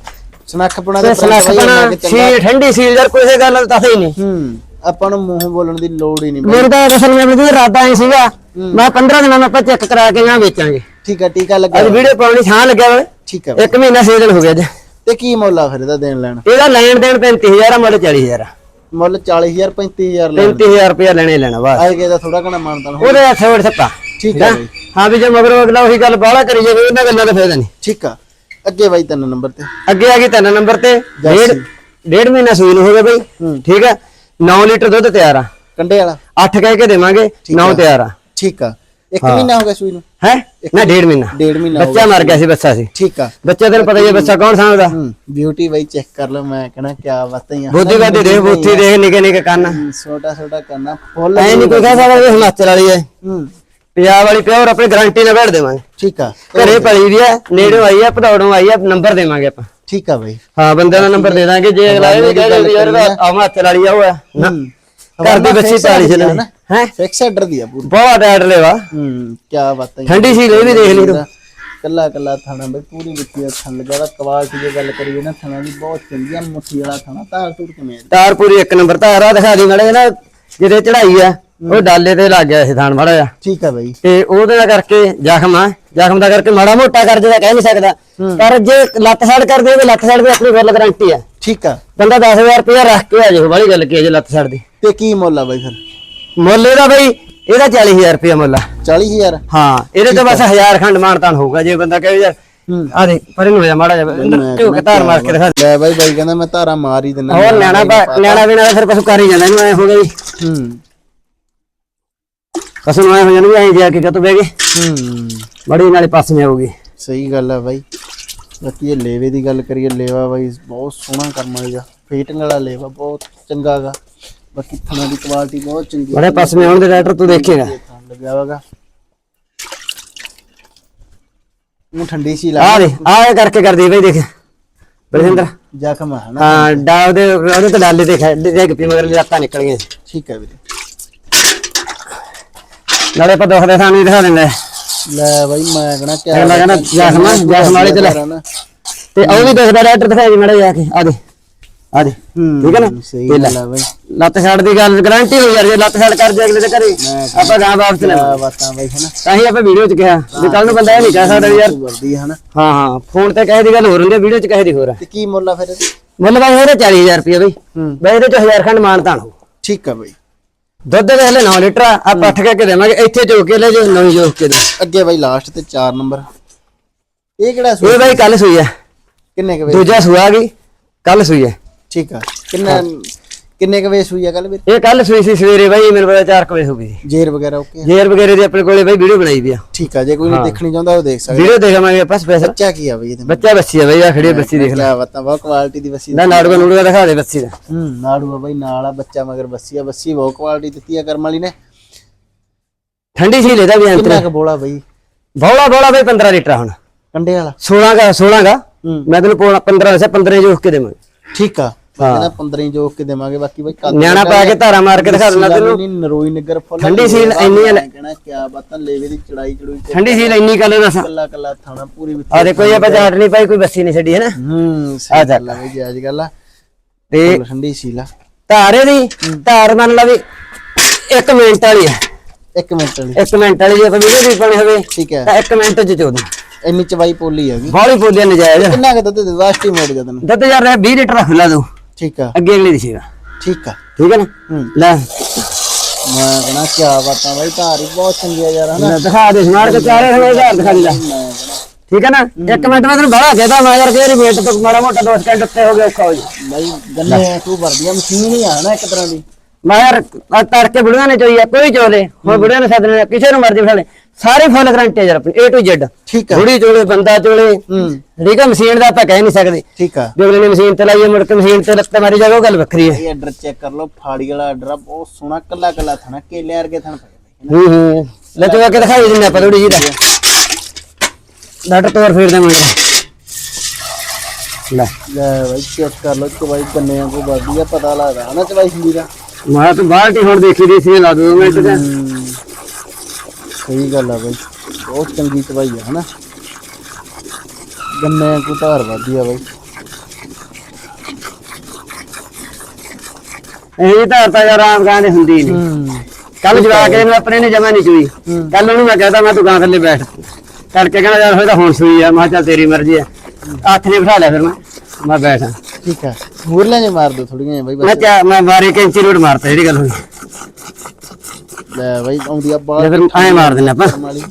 Speaker 1: ਸਨੱਖਪਣਾ ਇੰਨਾ
Speaker 2: ਸਨਖਪਣਾ ਸੀ ਠੰਡੀ ਸੀ ਯਾਰ ਕਿਸੇ ਗੱਲ ਦਾ ਤਾਂ ਹੀ ਨਹੀਂ।
Speaker 1: ਹੂੰ। ਆਪਾਂ ਨੂੰ ਮੂੰਹ ਬੋਲਣ ਦੀ ਲੋੜ ਹੀ ਨਹੀਂ
Speaker 2: ਮੇਰੇ ਤਾਂ ਅਸਲ ਵਿੱਚ ਵੀ ਇਰਾਦਾ ਹੀ ਸੀਗਾ। ਮੈਂ 15 ਦਿਨਾਂ ਨੂੰ ਆਪਾਂ ਚੈੱਕ ਕਰਾ ਕੇ ਜਾਂ ਵੇਚਾਂਗੇ।
Speaker 1: ਠੀਕ ਆ ਟੀਕਾ ਲੱਗਾ
Speaker 2: ਅੱਜ ਵੀਡੀਓ ਪਾਉਣੀ ਛਾਂ ਲੱਗਿਆ ਵਾ।
Speaker 1: ਠੀਕ ਆ।
Speaker 2: ਇੱਕ ਮਹੀਨਾ 6 ਦਿਨ ਹੋ ਗਿਆ ਅੱਜ।
Speaker 1: ਤੇ ਕੀ ਮੁੱਲ ਫਿਰ ਇਹਦਾ ਦੇਣ ਲੈਣ?
Speaker 2: ਇਹਦਾ ਲੈਣ ਦੇਣ 35000 ਆ ਮੁੱਲ 40000 ਆ।
Speaker 1: ਮੁੱਲ 40000 35000 ਲੈਣ।
Speaker 2: 35000 ਰੁਪਇਆ ਲੈਣੇ ਹੀ ਲੈਣਾ ਬਸ।
Speaker 1: ਆਏ ਕੇ ਦਾ ਥੋੜਾ ਘਣਾ ਮਾਨਤਾਨ ਹੋ
Speaker 2: ਉਹਦੇ ਹੱਥ ਵੜ ਸੱਪਾ
Speaker 1: ਠੀਕ ਬਾਈ।
Speaker 2: ਹਾਂ ਵੀ ਜੇ ਮਗਰੋਂ ਅਗਲਾ ਉਹੀ ਗੱਲ ਬਾਹਲਾ ਕਰੀ ਜਾਵੇ ਉਹਨਾਂ ਗੱਲਾਂ ਦਾ ਫਾਇਦਾ ਨਹੀਂ।
Speaker 1: ਠੀਕ ਆ। ਅੱਗੇ ਬਾਈ ਤਿੰਨ ਨੰਬਰ ਤੇ।
Speaker 2: ਅੱਗੇ ਆ ਗਈ ਤਿੰਨ ਨੰਬਰ ਤੇ। ਡੇਢ ਡੇਢ ਮਹੀਨਾ ਸੂਈ ਨੂੰ ਹੋ ਗਿਆ ਬਈ। ਠੀਕ ਆ? 9 ਲੀਟਰ ਦੁੱਧ ਤਿਆਰ ਆ।
Speaker 1: ਕੰਡੇ ਵਾਲਾ।
Speaker 2: 8 ਕਹਿ ਕੇ ਦੇਵਾਂਗੇ 9 ਤਿਆਰ ਆ।
Speaker 1: ਠੀਕ ਆ। ਇੱਕ ਮਹੀਨਾ ਹੋ ਗਿਆ ਸੂਈ ਨੂੰ?
Speaker 2: ਹੈ? ਨਾ ਡੇਢ ਮਹੀਨਾ।
Speaker 1: ਡੇਢ ਮਹੀਨਾ ਹੋ
Speaker 2: ਬੱਚਾ ਮਰ ਗਿਆ ਸੀ ਬੱਚਾ ਸੀ।
Speaker 1: ਠੀਕ ਆ।
Speaker 2: ਬੱਚੇ ਤੈਨੂੰ ਪਤਾ ਹੀ ਹੈ ਬੱਚਾ ਕੌਣ ਸਾਂਭਦਾ?
Speaker 1: ਹੂੰ ਬਿਊਟੀ ਬਾਈ ਚੈੱਕ ਕਰ ਲਓ ਮੈਂ ਕਹਣਾ ਕਿਆ ਬਾਤਾਂ ਹੀ ਆ।
Speaker 2: ਬੋਦੀ ਦੇਖ ਬੂਥੀ ਦੇਖ ਨਿੱਕੇ ਨਿੱਕੇ ਕੰਨ।
Speaker 1: ਹੂੰ, ਛੋਟਾ ਛੋਟਾ ਕਰਨਾ ਫੁੱਲ
Speaker 2: ਐ ਨਹੀਂ ਕੋਈ ਕਹਿ ਸਕਦਾ ਵੀ ਹਿਮਾਚਲ ਵਾਲੀ ਹੈ।
Speaker 1: ਹੂੰ।
Speaker 2: ਪੰਜਾਬ ਵਾਲੀ ਪਿਓਰ ਆਪਣੀ ਗਾਰੰਟੀ ਨਾਲ ਭੇੜ ਦੇਵਾਂਗੇ।
Speaker 1: ਠੀਕ ਆ।
Speaker 2: ਘਰੇ ਪਲੀ ਵੀ ਆ ਨੇੜੋਂ ਆਈ ਆ ਪਧੌੜੋਂ ਆਈ ਆ ਨੰਬਰ ਦੇਵਾਂਗੇ ਆਪਾਂ।
Speaker 1: ਠੀਕ ਆ ਬਾਈ।
Speaker 2: ਹਾਂ ਬੰਦੇ ਦਾ ਨੰਬਰ ਦੇ ਦਾਂਗੇ ਜੇ ਅਗਲਾ ਇਹ ਵੀ ਕਹਿ ਵੀ ਯਾਰ ਆ ਹਿਮਾਚਲ ਵਾਲੀ ਆ ਉਹ ਆ। ਨਾ। ਘਰ ਦੀ ਬੱਚੀ ਪਾਲੀ ਚੱਲਣੀ। ਹੈ?
Speaker 1: ਫਿਕਸ ਆਰਡਰ ਦੀ ਆ ਪੂਰੀ।
Speaker 2: ਬਹੁਤ ਐਡ ਲੈਵਾ
Speaker 1: ਹੂੰ ਕਿਆ ਬਾਤਾਂ ਹੀ ਆ।
Speaker 2: ਠੰਡੀ ਸੀ ਇਹ ਵੀ ਦੇਖ ਲਈ ਤੂੰ।
Speaker 1: ਕੱਲਾ ਕੱਲਾ ਥਾਣਾ ਬਈ ਪੂਰੀ ਵਿੱਚੀ ਦਾ ਥਣ ਲਗਾ ਦਾ ਕੁਆਲਿਟੀ ਦੀ ਗੱਲ ਕਰੀਏ ਨਾ ਥਣਾ ਦੀ ਬਹੁਤ ਚੰਗੀ ਆ ਮੁੱਠੀ ਵਾਲਾ ਥਣਾ। ਤਾਰ ਤੂਰ ਕਿਵੇਂ ਆ?
Speaker 2: ਤਾਰ ਪੂਰੀ ਇੱਕ ਨੰਬਰ ਤਾਰ ਆ ਦਿਖਾ ਦੀ ਮਾੜੇ ਨਾ ਜਿਹਦੇ ਚੜਾਈ ਆ ਉਹ ਡਾਲੇ ਤੇ ਲੱਗ ਗਿਆ ਸੀ ਥਾਣ ਮਾੜਾ ਜਿਹਾ।
Speaker 1: ਠੀਕ ਆ ਬਾਈ।
Speaker 2: ਤੇ ਉਹਦੇ ਨਾਲ ਕਰਕੇ ਜ਼ਖਮ ਆ। ਜ਼ਖਮ ਦਾ ਕਰਕੇ ਮਾੜਾ ਮੋਟਾ ਕਰ ਜਿਹੜਾ ਕਹਿ ਨਹੀਂ ਸਕਦਾ। ਪਰ ਜੇ ਲੱਤ ਸਾੜ ਕਰ ਦੇਵੇ ਲੱਤ ਸਾੜ ਦੀ ਆਪਣੀ ਫੁੱਲ ਗਾਰੰਟੀ ਆ।
Speaker 1: ਠੀਕ ਆ।
Speaker 2: ਬੰਦਾ 10000 ਰੁਪਇਆ ਰੱਖ ਕੇ ਆ ਜਾਓ ਵਾਲੀ ਗੱਲ ਕੀ ਜੇ ਲੱਤ ਸਾੜ ਦੀ
Speaker 1: ਤੇ ਕੀ ਮੁੱਲ ਆ ਬਾਈ ਫਿਰ?
Speaker 2: ਮੁੱਲ ਇਹਦਾ ਬਈ ਇਹਦਾ 40000 ਰੁਪਇਆ ਮੁੱਲ ਆ।
Speaker 1: 40000
Speaker 2: ਹਾਂ ਇਹਦੇ ਤੋਂ ਬਸ 1000 ਖੰਡ ਮਾਨਤਾਨ ਹੋਊਗਾ ਜੇ ਬੰਦਾ ਕਹੇ ਯਾਰ ਆ ਦੇ ਪਰੇ ਨੂੰ ਹੋ ਜਾ ਮਾੜਾ ਜਿਹਾ ਝੁਕ ਧਾਰ ਮਾਰ ਕੇ ਦਿਖਾ।
Speaker 1: ਲੈ ਬਾਈ ਬਾਈ ਕਹਿੰਦਾ ਮੈਂ ਧਾਰਾ ਮਾਰ ਹੀ ਦਿੰਦਾ
Speaker 2: ਹੋਰ ਭਾ- ਨਿਆਣਾ ਬਿਨਾ ਫਿਰ ਪਸ਼ੂ ਕਰ ਹੀ ਜਾਂਦਾ ਇਹਨੂੰ ਐ ਹੋ ਗਈ
Speaker 1: ਹੂੰ।
Speaker 2: ਨੂੰ ਐ ਹੋ ਜਾਣਗੇ ਐ ਜਾ ਕੇ ਕਦੋਂ ਬਹਿ ਗਏ
Speaker 1: ਹੂੰ।
Speaker 2: ਬੜੀ ਨਾਲੇ ਪਾਸੇ ਆਊਗੀ।
Speaker 1: ਸਹੀ ਗੱਲ ਆ ਬਾਈ। ਬਾਕੀ ਇਹ ਲੇਵੇ ਦੀ ਗੱਲ ਕਰੀਏ ਲੇਵਾ ਬਾਈ ਬਹੁਤ ਸੋਹਣਾ ਕਰਮ ਵਾਲਾ ਫੀਟਿੰਗ ਵਾਲਾ ਲੇਵਾ ਬਹੁਤ ਚੰਗਾ ਗਾ। ਬਾਕੀ ਥਣਾ ਦੀ ਕੁਆਲਿਟੀ ਬਹੁਤ ਚੰਗੀ
Speaker 2: ਬੜੇ ਪਾਸੇ ਆਉਣ ਦੇ ਡਾਕਟਰ ਤੂੰ ਦੇਖੇਗਾ।
Speaker 1: ਲੱਗਿਆ ਹੋਗਾ ਨੂੰ ਠੰਡੀ ਸੀ ਲਾ
Speaker 2: ਆ ਦੇ ਆ ਕਰਕੇ ਕਰਦੀ ਬਈ ਦੇਖ। ਬਲਜਿੰਦਰ।
Speaker 1: ਜ਼ਖਮ ਆ ਹਨਾ?
Speaker 2: ਹਾਂ ਡਾ ਉਹਦੇ ਉਹਦੇ ਤੇ ਡਾਲੇ ਤੇ ਡਿੱਗ ਪਈ ਮਗਰ ਲੱਤਾਂ ਨਿਕਲ ਗਈਆਂ।
Speaker 1: ਠੀਕ ਹੈ ਵੀਰੇ।
Speaker 2: ਨਾਲੇ ਆਪਾਂ ਦੁਖਦੇ ਥਾਂ ਨਹੀਂ ਦਿਖਾ ਦਿੰਦੇ।
Speaker 1: ਲੈ ਬਾਈ ਮੈਂ ਕਹਣਾ ਕਿ
Speaker 2: ਅਗਲਾ ਕਹਿੰਦਾ ਜ਼ਖਮ ਜ਼ਖਮ ਵਾਲੇ ਲੈ। ਤੇ ਉਹ ਵੀ ਦੁਖਦਾ ਡਾਕਟਰ ਦਿਖਾਈ ਜੀ ਮੜੇ ਜਾ ਕੇ ਆ ਦੇ ਆ ਦੇ ਠੀਕ ਹੈ ਨਾ?
Speaker 1: ਸਹੀ। ਗੱਲ ਬਾਈ।
Speaker 2: ਲੱਤ ਛੱਡ ਦੀ ਗੱਲ ਗਾਰੰਟੀ ਹੋ ਯਾਰ ਜੇ ਲੱਤ ਛੱਡ ਕਰ ਜੇ ਅਗਲੇ ਦੇ ਘਰੇ ਆਪਾਂ ਗਾਂ ਵਾਪਸ ਲੈ
Speaker 1: ਬਾਤਾਂ ਬਾਈ ਹਨਾ
Speaker 2: ਤਾਂ ਹੀ ਆਪਾਂ ਵੀਡੀਓ ਚ ਕਿਹਾ ਵੀ ਕੱਲ ਨੂੰ ਬੰਦਾ ਇਹ ਨਹੀਂ ਕਹਿ ਸਕਦਾ ਯਾਰ।
Speaker 1: ਵਰਦੀ ਹਨਾ
Speaker 2: ਹਾਂ ਹਾਂ ਫੋਨ ਤੇ ਕਹੇ ਦੀ ਗੱਲ ਹੋਰ ਹੁੰਦੀ ਵੀਡੀਓ ਚ ਕਹੇ ਦੀ ਹੋਰ ਆ।
Speaker 1: ਤੇ ਕੀ ਮੁੱਲ ਆ ਫਿਰ?
Speaker 2: ਮੁੱਲ ਬਾਈ ਇਹਦੇ 40000 ਰੁਪਏ ਬਈ।
Speaker 1: ਹੂੰ।
Speaker 2: ਬਈ ਇਹਦੇ ਚ 1000 ਖੰਡ ਮਾਨਤਾਨ ਹੋ
Speaker 1: ਠੀਕ ਆ ਬਾਈ।
Speaker 2: ਦੁੱਧ ਦੇ ਹਲੇ 9 ਲੀਟਰ ਆ ਆਪਾਂ ਅੱਠ ਕਹਿ ਕੇ ਦੇਵਾਂਗੇ ਇੱਥੇ ਚੋਕ ਕੇ ਲੈ ਜੋ ਨਵੀਂ ਜੋਕ ਕੇ ਦੇ।
Speaker 1: ਅੱਗੇ ਬਾਈ ਲਾਸਟ ਤੇ 4 ਨੰਬਰ ਇਹ ਕਿਹੜਾ ਸੂਆ?
Speaker 2: ਇਹ ਬਾਈ ਕੱਲ ਸੂਈ ਆ
Speaker 1: ਕਿੰਨੇ ਕੁ ਵੇ
Speaker 2: ਦੂਜਾ ਸੂਆ ਗਈ ਕੱਲ ਸੂਈ ਆ
Speaker 1: ਠੀਕ ਆ। ਕਿੰਨਾ ਕਿੰਨੇ ਕੁ ਵੇ ਸੂਈ ਆ ਕੱਲ ਵੀਰ?
Speaker 2: ਇਹ ਕੱਲ ਸੂਈ ਸੀ ਸਵੇਰੇ ਬਾਈ ਮੈਨੂੰ ਪਤਾ 4 ਵਜੇ ਹੋ ਗਈ ਸੀ।
Speaker 1: ਜੇਰ ਵਗੈਰਾ ਓਕੇ
Speaker 2: ਜੇਰ ਵਗੈਰੇ ਦੀ ਆਪਣੇ ਕੋਲੇ ਬਾਈ ਵੀਡੀਓ ਬਣਾਈ ਵੀ ਆ।
Speaker 1: ਠੀਕ ਆ ਜੇ ਕੋਈ ਨਹੀਂ ਦੇਖਣੀ ਚਾਹੁੰਦਾ ਉਹ ਦੇਖ ਸਕਦਾ
Speaker 2: ਵੀਡੀਓ ਦੇਖਾਂਗੇ ਆਪਾਂ ਸਪੈਸ਼ਲ
Speaker 1: ਬੱਚਾ ਕੀ ਆ ਬਈ ਇਹਦੇ
Speaker 2: ਬੱਚਾ ਬੱਸੀ ਆ ਬਾਈ ਆ ਖੜੀ ਆ ਬੱਸੀ ਦੇਖ ਲੈ।
Speaker 1: ਕੀ ਬਾਤਾਂ ਬਹੁਤ ਕੁਆਲਿਟੀ ਦੀ ਬੱਸੀ
Speaker 2: ਨਾ ਨਾੜੂਗਾ ਨੂੜੂਗਾ ਦਿਖਾ ਦੇ ਬੱਸੀ ਦਾ।
Speaker 1: ਹੂੰ ਨਾੜੂ ਆ ਬਈ ਨਾਲ ਆ ਬੱਚਾ ਮਗਰ ਬੱਸੀ ਆ ਬੱਸੀ ਬਹੁਤ ਕੁਆਲਿਟੀ ਦਿੱਤੀ ਆ ਕਰਮ ਵਾਲੀ ਨੇ।
Speaker 2: ਠੰਡੀ ਸੀ ਲੈਦਾ ਵੀ ਅੰਤਰ
Speaker 1: ਕਿੰਨਾ ਕੁ ਬੋਲਾ ਬਈ?
Speaker 2: ਬੌਲਾ ਬੌਲਾ ਬਾਈ 15 ਲੀਟਰ ਹੁਣ।
Speaker 1: ਕੰਡੇ ਵਾਲਾ।
Speaker 2: 16 ਦਾ 16 ਦਾ
Speaker 1: ਹੂੰ।
Speaker 2: ਮੈਂ ਤੈਨੂੰ ਪੌਣਾ 15 ਦੱਸਿਆ 15 ਜੋਖ ਕੇ ਦੇਵਾਂਗੇ।
Speaker 1: ਠੀਕ ਆ। ਕਹਿੰਦਾ 15 ਹੀ ਜੋਕ ਕੇ ਦੇਵਾਂਗੇ ਬਾਕੀ ਬਈ ਕੱਦ
Speaker 2: ਨਿਆਣਾ ਪਾ ਕੇ ਧਾਰਾ ਮਾਰ ਕੇ ਦਿਖਾ ਦਿੰਦਾ ਤੈਨੂੰ।
Speaker 1: ਨਰੋਈ ਨਿਗਰ ਫੁੱਲ
Speaker 2: ਠੰਡੀ ਸੀਲ ਇੰਨੀ ਆ ਲੈ-
Speaker 1: ਕਹਿਣਾ ਕਿਆ ਬਾਤਾਂ ਲੇਵੇ ਦੀ ਚੜਾਈ ਚੜੂਈ
Speaker 2: ਠੰਡੀ ਸੀ ਇੰਨੀ ਗੱਲ ਦੱਸਾਂ
Speaker 1: ਕੱਲਾ ਕੱਲਾ ਥਾਣਾ ਪੂਰੀ ਵਿੱਚ
Speaker 2: ਆ ਦੇਖੋ ਇਹ ਆਪਾਂ ਜਾਟ ਨਹੀਂ ਪਾਈ ਕੋਈ ਬੱਸੀ ਨਹੀਂ ਛੱਡੀ ਹੈ ਨਾ?
Speaker 1: ਹੂੰ
Speaker 2: ਆ ਜਾ।
Speaker 1: ਗੱਲ ਆ ਬਈ ਜੀ ਅੱਜ ਕੱਲ
Speaker 2: ਤੇ
Speaker 1: ਠੰਡੀ ਸੀਲਾ
Speaker 2: ਧਾਰੇ ਦੀ ਧਾਰ ਮੰਨ ਲਾ ਵੀ 1 ਮਿੰਟ ਵਾਲੀ ਹੈ
Speaker 1: ਇੱਕ ਮਿੰਟ ਵਾਲੀ।
Speaker 2: ਇੱਕ ਮਿੰਟ ਵਾਲੀ ਜੇ ਆਪਾਂ ਵੀਡੀਓ ਵੀ ਪਾਣੀ ਹੋਵੇ
Speaker 1: ਠੀਕ ਹੈ
Speaker 2: ਤਾਂ ਇੱਕ ਮਿੰਟ ਚ ਚੋਦ
Speaker 1: ਇੰਨੀ ਚਵਾਈ ਪੋਲੀ ਹੈਗੀ
Speaker 2: ਬਾਹਲੀ ਬੋਲਿਆ ਨਜਾਇਜ਼।
Speaker 1: ਕਿੰਨਾ ਕੁ ਦੁੱਧ ਦੇ ਲਾਸਟ ਹੀ ਮੋੜ ਜਦਨ
Speaker 2: ਦੁੱਧ ਯਾਰ ਇਹ 20 ਲੀਟਰ ਖੁੱਲਾ ਦੋ
Speaker 1: ਠੀਕ ਆ।
Speaker 2: ਅੱਗੇ ਅਗਲੀ ਦਿਸੇਗਾ
Speaker 1: ਠੀਕ ਆ।
Speaker 2: ਠੀਕ ਹੈ ਨਾ?
Speaker 1: ਹੂੰ।
Speaker 2: ਲੈ।
Speaker 1: ਮੈਂ ਕਹਣਾ ਕੀ ਬਾਤਾਂ ਬਾਈ ਧਾਰੀ ਬਹੁਤ ਚੰਗੀ ਆ ਯਾਰ ਹਨਾ?
Speaker 2: ਦਿਖਾ ਦੇ ਸਮਾਰ ਕੇ ਚਾਰੇ ਖੜੇ ਘਰ ਦਿਖਾ ਦੇ ਲੈ। ਠੀਕ ਹੈ ਨਾ? ਇੱਕ ਮਿੰਟ ਮੈਂ ਤੈਨੂੰ ਬੜਾ ਕਹਦਾ ਮੈਂ ਯਾਰ ਕਿਹੜੀ ਵੇਟ ਤੋਂ ਮਾੜਾ ਮੋਟਾ ਦੋ ਸਕਿੰਟ ਉੱਤੇ ਹੋ ਗਿਆ ਔਖਾ ਹੋ ਜੀ
Speaker 1: ਬਾਈ ਗੰਨੇ ਤੂੰ ਵਰਦੀਆਂ ਮਸ਼ੀਨ ਹੀ ਆ ਨਾ ਇੱਕ ਤਰ੍ਹਾਂ ਦੀ।
Speaker 2: ਮੈਂ ਯਾਰ ਤੜਕੇ ਬੁੜੀਆਂ ਨੇ ਚੋਈ ਆ ਕੋਈ ਚੋਲੇ ਹੁਣ ਬੁੜੀਆਂ ਨੇ ਸੱਦਣੇ ਕਿਸੇ ਨੂੰ ਮਰਜ਼ੀ ਫੜੇ ਸਾਰੇ ਫੁੱਲ ਗਰੰਟੀ ਯਾਰ ਆਪਣੀ A to Z
Speaker 1: ਠੀਕ ਆ।
Speaker 2: ਬੁੜੀ ਚੋਲੇ ਬੰਦਾ ਚੋਲੇ
Speaker 1: ਹੂੰ।
Speaker 2: ਠੀਕ ਹੈ ਮਸ਼ੀਨ ਦਾ ਆਪਾਂ ਕਹਿ ਨਹੀਂ ਸਕਦੇ।
Speaker 1: ਠੀਕ ਆ।
Speaker 2: ਜੋ ਅਗਲੇ ਨੇ ਮਸ਼ੀਨ ਤੇ ਲਾਈਏ ਮੁੜ ਕੇ ਮਸ਼ੀਨ ਤੇ ਲੱਤੇ ਮਾਰੀ ਜਾਵੇ ਉਹ ਗੱਲ ਵੱਖਰੀ ਹੈ
Speaker 1: ਇਹ ਆਰਡਰ ਚੈੱਕ ਕਰ ਲਓ ਫਾੜੀ ਵਾਲਾ ਆਰਡਰ ਆ ਬਹੁਤ ਸੋਹਣਾ ਕੱਲਾ ਕੱਲਾ ਥਣਾ ਕੇਲੇ ਵਰਗੇ ਥਣ ਪਏ ਬਾਈ
Speaker 2: ਹੂੰ ਹੂੰ। ਲੈ ਤੂੰ ਆ ਕੇ ਦਿਖਾਈ ਦਿੰਦੇ ਆਪਾਂ ਥੋੜੀ ਜੀ ਦਾ। ਡਾਕਟਰ ਤੋਰ ਫੇਰ ਦੇ ਮੰਗਦਾ ਲੈ।
Speaker 1: ਲੈ ਬਾਈ ਚੈੱਕ ਕਰ ਲਓ ਚਵਾਈ ਗੰਨੇ ਕੋ ਵਧੀਆ ਪਤਾ ਲੱਗਦਾ ਹਨਾ ਚਵਾਈ ਹੁੰਦੀ ਦਾ।
Speaker 2: ਮੈਂ ਤਾਂ ਬਾਲਟੀ ਹੁਣ ਦੇਖੀ ਦੀ ਸੀ ਲਾ ਦੋ ਤੇ
Speaker 1: ਹੂੰ। ਸਹੀ ਗੱਲ ਆ ਬਾਈ। ਬਹੁਤ ਚੰਗੀ ਚਵਾਈ ਆ ਹਨਾ? ਗੰਨੇ ਕੋ ਧਾਰ ਵਧੀਆ ਬਾਈ।
Speaker 2: ਇਹ ਤਾਂ ਤਾਂ ਯਾਰ ਆਮ ਗਾਂ ਦੇ ਹੁੰਦੀ ਨਹੀਂ ਕੱਲ ਜਵਾ ਕੇ ਮੈਂ ਆਪਣੇ ਨੇ ਜਮਾ ਨਹੀਂ ਚੁਈ ਕੱਲ ਉਹਨੂੰ ਮੈਂ ਕਹਤਾ ਮੈਂ ਤੂੰ ਗਾਂ ਥੱਲੇ ਬੈਠ। ਕਰਕੇ ਕਹਿੰਦਾ ਯਾਰ ਹੋਇਆ ਤਾਂ ਹੁਣ ਸੂਈ ਆ। ਮੈਂ ਚੱਲ ਤੇਰੀ ਮਰਜ਼ੀ ਆ। ਹੱਥ ਨੇ ਬਿਠਾ ਲਿਆ ਫਿਰ ਮੈਂ। ਮੈਂ ਬੈਠਾ।
Speaker 1: ਠੀਕ ਆ। ਮੂਰਲੇ ਜੇ ਮਾਰ ਦੋ ਥੋੜੀਆਂ ਬਾਈ
Speaker 2: ਮੈਂ ਮੈਂ ਬਾਰੇ ਕੈਂਚੀ ਰੋਡ ਮਾਰਤਾ ਜਿਹੜੀ ਗੱਲ ਹੋਈ।
Speaker 1: ਲੈ ਬਾਈ ਆਉਂਦੀ ਆ
Speaker 2: ਜੇ
Speaker 1: ਬਾਹਰ
Speaker 2: ਫਿਰ ਐਂ ਮਾਰ ਦਿੰਦੇ ਆਪਾਂ।
Speaker 1: ਵਾਲੀ।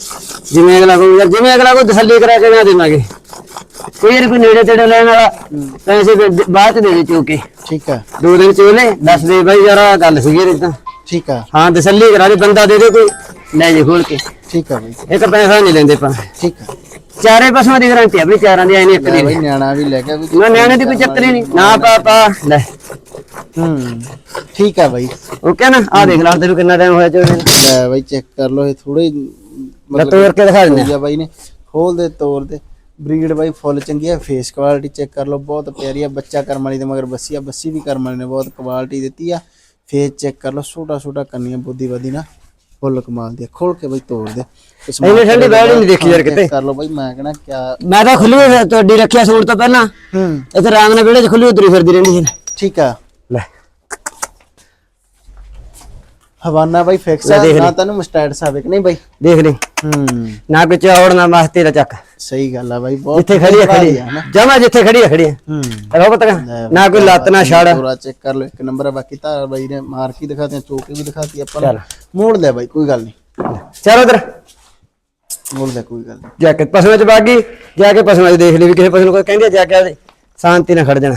Speaker 2: ਜਿਵੇਂ ਅਗਲਾ ਕੋਈ ਯਾਰ ਜਿਵੇਂ ਅਗਲਾ ਕੋਈ ਤਸੱਲੀ ਕਰਾ ਕੇ ਨਾ ਦੇਵਾਂਗੇ। ਕੋਈ ਯਾਰ ਕੋਈ ਨੇੜੇ ਤੇੜੇ ਲੈਣ ਵਾਲਾ ਪੈਸੇ ਫਿਰ ਦ- ਬਾਅਦ ਚ ਦੇ ਦੇ ਚੋਕੇ
Speaker 1: ਠੀਕ ਆ।
Speaker 2: ਦੋ ਦਿਨ ਚੋਲੇ ਦੱਸ ਦੇ ਬਾਈ ਯਾਰ ਆਹ ਗੱਲ ਸੀਗੀ
Speaker 1: ਠੀਕ ਆ।
Speaker 2: ਹਾਂ ਤਸੱਲੀ ਕਰਾ ਦੇ ਬੰਦਾ ਦੇ ਦੇ ਕੋਈ ਲੈ ਜੇ ਖੋਲ ਕੇ।
Speaker 1: ਠੀਕ ਆ ਬਾਈ।
Speaker 2: ਇੱਕ ਪੈਸਾ ਨਹੀਂ ਲੈਂਦੇ ਪਾ
Speaker 1: ਠੀਕ ਆ।
Speaker 2: ਚਾਰੇ ਪਸ਼ੂਆਂ ਦੀ ਗਾਰੰਟੀ ਆ ਵੀ ਚਾਰਾਂ ਦੀ ਆਈ ਨਹੀਂ ਇੱਕ
Speaker 1: ਲੈ
Speaker 2: ਦੀ
Speaker 1: ਬਾਈ ਨਿਆਣਾ ਵੀ ਲੈ ਕੇ ਵੀ
Speaker 2: ਨਾ ਨਿਆਣੇ ਦੀ ਕੋਈ ਚੱਕਰ ਹੀ ਨਹੀਂ। ਨਾ ਪਾਪਾ ਲੈ।
Speaker 1: ਹੂੰ। ਠੀਕ ਆ ਬਾਈ।
Speaker 2: ਓਕੇ ਨਾ ਆ ਦੇਖ ਲਾ ਤੈਨੂੰ ਕਿੰਨਾ ਟਾਈਮ ਹੋਇਆ ਚੋਲੇ
Speaker 1: ਲੈ ਬਾਈ ਚੈੱਕ ਕਰ ਲਓ ਇਹ ਥੋੜੇ
Speaker 2: ਮੈਂ ਤੋੜ ਕੇ ਦਿਖਾ ਦਿੰਦਾ
Speaker 1: ਆ। ਬਾਈ ਨੇ। ਖੋਲ ਦੇ ਤੋੜ ਦੇ। ਬਰੀਡ ਬਾਈ ਫੁੱਲ ਚੰਗੀ ਆ ਫੇਸ ਕੁਆਲਿਟੀ ਚੈੱਕ ਕਰ ਲਓ ਬਹੁਤ ਪਿਆਰੀ ਆ। ਬੱਚਾ ਕਰਮ ਵਾਲੀ ਦੇ ਮਗਰ ਬੱਸੀ ਆ ਬੱਸੀ ਵੀ ਕਰਮ ਵਾਲੀ ਨੇ ਬਹੁਤ ਕੁਆਲਿਟੀ ਦਿੱਤੀ ਆ। ਫੇਸ ਚੈੱਕ ਕਰ ਲਓ ਛੋਟਾ ਛੋਟਾ ਕੰਨੀਆਂ ਬੁੱਧੀ ਵਧੀ ਨਾ ਫੁੱਲ ਕਮਾਲ ਦੀ। ਖੋਲ ਕੇ ਬਾਈ ਤੋੜ ਦੇ।
Speaker 2: ਇੰਨੀ ਠੰਡੀ ਹੀ ਨਹੀਂ ਦੇਖੀ ਯਾਰ ਕਿਤੇ।
Speaker 1: ਕਰ ਲਓ ਬਾਈ ਮੈਂ ਕਹਣਾ ਕਿਆ
Speaker 2: ਮੈਂ ਤਾਂ ਖੁੱਲੀ ਤੁਹਾਡੀ ਰੱਖਿਆ ਸੂਟ ਤੋਂ ਪਹਿਲਾਂ।
Speaker 1: ਹੂੰ।
Speaker 2: ਇੱਥੇ ਰਾਂਗ ਨਾਲ ਵਿਹੜੇ 'ਚ ਖੁੱਲੀ ਉਤਰੀ ਫਿਰਦੀ ਰਹਿੰਦੀ ਸੀ।
Speaker 1: ਠੀਕ ਆ
Speaker 2: ਲੈ
Speaker 1: ਹਵਾਨਾ ਬਾਈ ਫਿਕਸ ਆ ਨਾ ਤੈਨੂੰ ਮਸਟੈਡ ਸਾਬਕ ਨਹੀਂ ਬਾਈ?
Speaker 2: ਦੇਖ ਲਈ।
Speaker 1: ਹੂੰ।
Speaker 2: ਨਾ ਕੋਈ ਚੌੜ ਨਾ ਮਸਤੀ ਦਾ ਚੱਕ।
Speaker 1: ਸਹੀ ਗੱਲ ਆ ਬਾਈ ਬਹੁਤ
Speaker 2: ਜਿੱਥੇ ਖੜੀ ਆ ਖੜੀ
Speaker 1: ਆ।
Speaker 2: ਜਮਾ ਜਿੱਥੇ ਖੜੀ ਆ ਖੜੀ ਆ।
Speaker 1: ਹੂੰ।
Speaker 2: ਰੋ ਪਤਾ ਨਾ ਕੋਈ ਲੱਤ ਨਾ ਛੜ।
Speaker 1: ਪੂਰਾ ਚੈੱਕ ਕਰ ਲਓ ਇੱਕ ਨੰਬਰ ਆ ਬਾਕੀ ਤਾਂ ਬਾਈ ਨੇ ਮਾਰ ਕੇ ਦਿਖਾਤੇ ਚੋਕੇ ਵੀ ਦਿਖਾਤੀ ਆਪਾਂ
Speaker 2: ਚੱਲ।
Speaker 1: ਨੂੰ ਮੋੜ ਲੈ ਬਾਈ ਕੋਈ ਗੱਲ ਨਹੀਂ।
Speaker 2: ਚਲ ਉਧਰ।
Speaker 1: ਮੋੜ ਲੈ ਕੋਈ ਗੱਲ ਨਹੀਂ।
Speaker 2: ਜਾ ਕੇ ਪਸ਼ੂਆਂ 'ਚ ਬਾਗੀ ਜਾ ਕੇ ਪਸ਼ੂਆਂ 'ਚ ਦੇਖ ਲਈ ਵੀ ਕਿਸੇ ਪਸ਼ੂ ਨੂੰ ਕੋਈ ਕਹਿੰਦੇ ਆ, ਜਾ ਕੇ ਸ਼ਾਂਤੀ ਨਾਲ ਖੜ ਜਾਣਾ।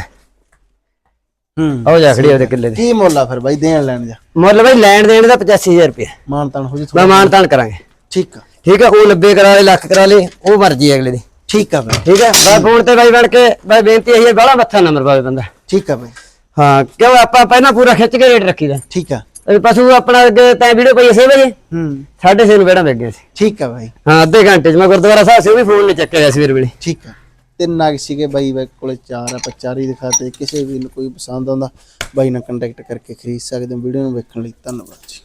Speaker 1: ਹੂੰ।
Speaker 2: ਉਹ ਜਾ ਖੜੀ ਆ ਉਹਦੇ ਕਿੱਲੇ ਦੇ
Speaker 1: ਕੀ ਮੁੱਲ ਆ ਫਿਰ ਬਾਈ ਦੇਣ ਲੈਣ ਜਾ
Speaker 2: ਮੁੱਲ ਬਈ ਲੈਣ ਦੇਣ ਦਾ 85000 ਰੁਪਏ
Speaker 1: ਮਾਨ ਤਾਨ ਹੋ ਜੀ
Speaker 2: ਮੈਂ
Speaker 1: ਥੋੜਾ
Speaker 2: ਮਾਨ ਤਾਨ ਕਰਾਂਗੇ।
Speaker 1: ਠੀਕ ਆ।
Speaker 2: ਠੀਕ ਆ ਉਹ 90 ਕਰਾ ਲੇ ਲੱਖ ਕਰਾ ਲੇ ਉਹ ਮਰਜ਼ੀ ਹੈ ਅਗਲੇ ਦੀ।
Speaker 1: ਠੀਕ ਆ ਬਾਈ।
Speaker 2: ਠੀਕ ਹੈ ਬਾਈ ਫੋਨ ਤੇ ਬਾਈ ਬਣ ਕੇ ਬਾਈ ਬੇਨਤੀ ਹੈ ਬਾਲਾ ਮੱਥਾ ਨੰਬਰ ਪਾਵੇ ਬੰਦਾ।
Speaker 1: ਠੀਕ ਆ ਬਾਈ।
Speaker 2: ਹਾਂ ਕਿਉਂ ਆਪਾਂ ਪਹਿਲਾਂ ਪੂਰਾ ਖਿੱਚ ਕੇ ਰੇਟ ਰੱਖੀਦਾ।
Speaker 1: ਠੀਕ ਆ।
Speaker 2: ਇਹ ਪਸ਼ੂ ਆਪਣਾ ਅੱਗੇ ਤੈਂ ਵੀਡੀਓ ਪਈ 6 ਵਜੇ?
Speaker 1: ਹੂੰ।
Speaker 2: 6:30 ਨੂੰ ਬੈਠਾ ਲੱਗੇ ਸੀ।
Speaker 1: ਠੀਕ ਆ ਬਾਈ।
Speaker 2: ਹਾਂ ਅੱਧੇ ਘੰਟੇ 'ਚ ਮੈਂ ਗੁਰਦੁਆਰਾ ਸਾਹਿਬ ਸੀ ਉਹ ਵੀ ਫੋਨ ਨੇ ਚੱਕਿਆ ਗਿਆ ਸਵੇਰ ਵੇਲੇ।
Speaker 1: ਠੀਕ ਆ। ਤਿੰਨ ਨਾਗ ਸੀਗੇ ਬਾਈ ਬਾਈ ਕੋਲੇ ਚਾਰ ਆ ਪਚਾਰੀ ਦਿਖਾਤੇ ਕਿਸੇ ਵੀ ਨੂੰ ਕੋਈ ਪਸੰਦ ਆਉਂਦਾ, ਬਾਈ ਨਾਲ ਕੰਟੈਕਟ ਕਰਕੇ ਖਰੀਦ ਸਕਦੇ ਹੋ। ਵੀਡੀਓ ਨੂੰ ਵੇਖਣ ਲਈ ਧੰਨਵਾਦ ਜੀ।